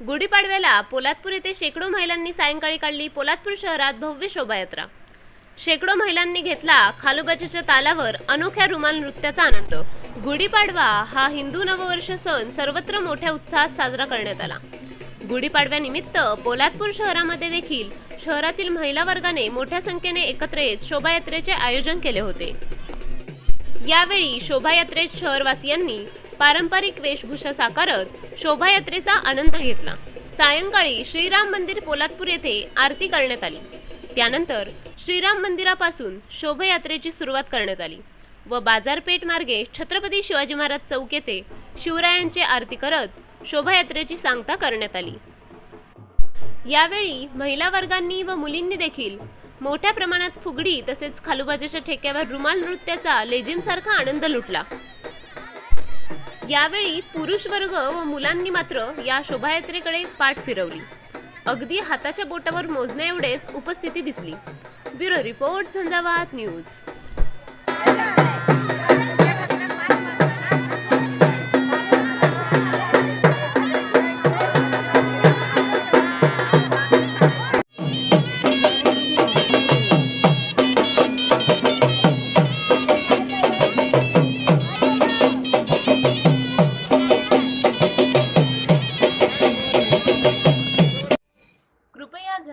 गुढीपाडव्याला पोलादपूर येथे शेकडो महिलांनी सायंकाळी काढली पोलादपूर शहरात भव्य शोभायात्रा. शेकडो महिलांनी घेतला खालोबाजीच्या तालावर अनोख्या रुमाल नृत्याचा आनंद. गुढीपाडवा हा हिंदू नववर्ष सण सर्वत्र मोठ्या उत्साहात साजरा करण्यात आला. गुढीपाडव्यानिमित्त पोलादपूर शहरामध्ये देखील शहरातील महिला वर्गाने मोठ्या संख्येने एकत्र येत शोभायात्रेचे आयोजन केले होते. यावेळी शोभायात्रेत शहरवासियांनी पारंपरिक वेशभूषा साकारत शोभायात्रेचा आनंद घेतला. सायंकाळी श्रीराम मंदिर पोलादपूर येथे आरती करण्यात आली. त्यानंतर श्रीराम मंदिरापासून शोभायात्रेची सुरुवात करण्यात आली व बाजारपेठ मार्गे छत्रपती शिवाजी महाराज चौक येथे शिवरायांची आरती करत शोभायात्रेची सांगता करण्यात आली. यावेळी महिला वर्गांनी व मुलींनी देखील मोठ्या प्रमाणात फुगडी तसेच खालुबाजाच्या ठेक्यावर रुमाल नृत्याचा लेझिम सारखा आनंद लुटला. यावेळी पुरुष वर्ग व मुलांनी मात्र या शोभायात्रेकडे पाठ फिरवली. अगदी हाताच्या बोटावर मोजण्या एवढेच उपस्थिती दिसली. Bureau report Zanzavat news.